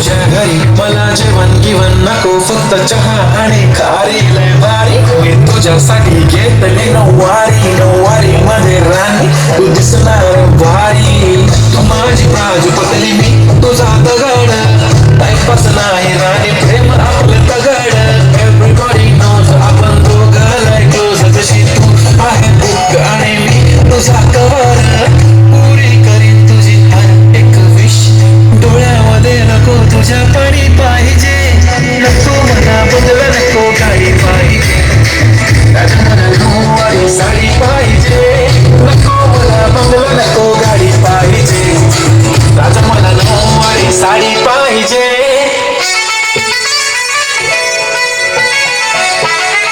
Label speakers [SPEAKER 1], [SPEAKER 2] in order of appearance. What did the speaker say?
[SPEAKER 1] तुझ्या घरी मला जेवण गिवन नको, फक्त चहा आणि खारी. लय बारी मी तुझ्यासाठी घेतली नऊवारी नऊवारी मध्ये राणी. तू दिसणार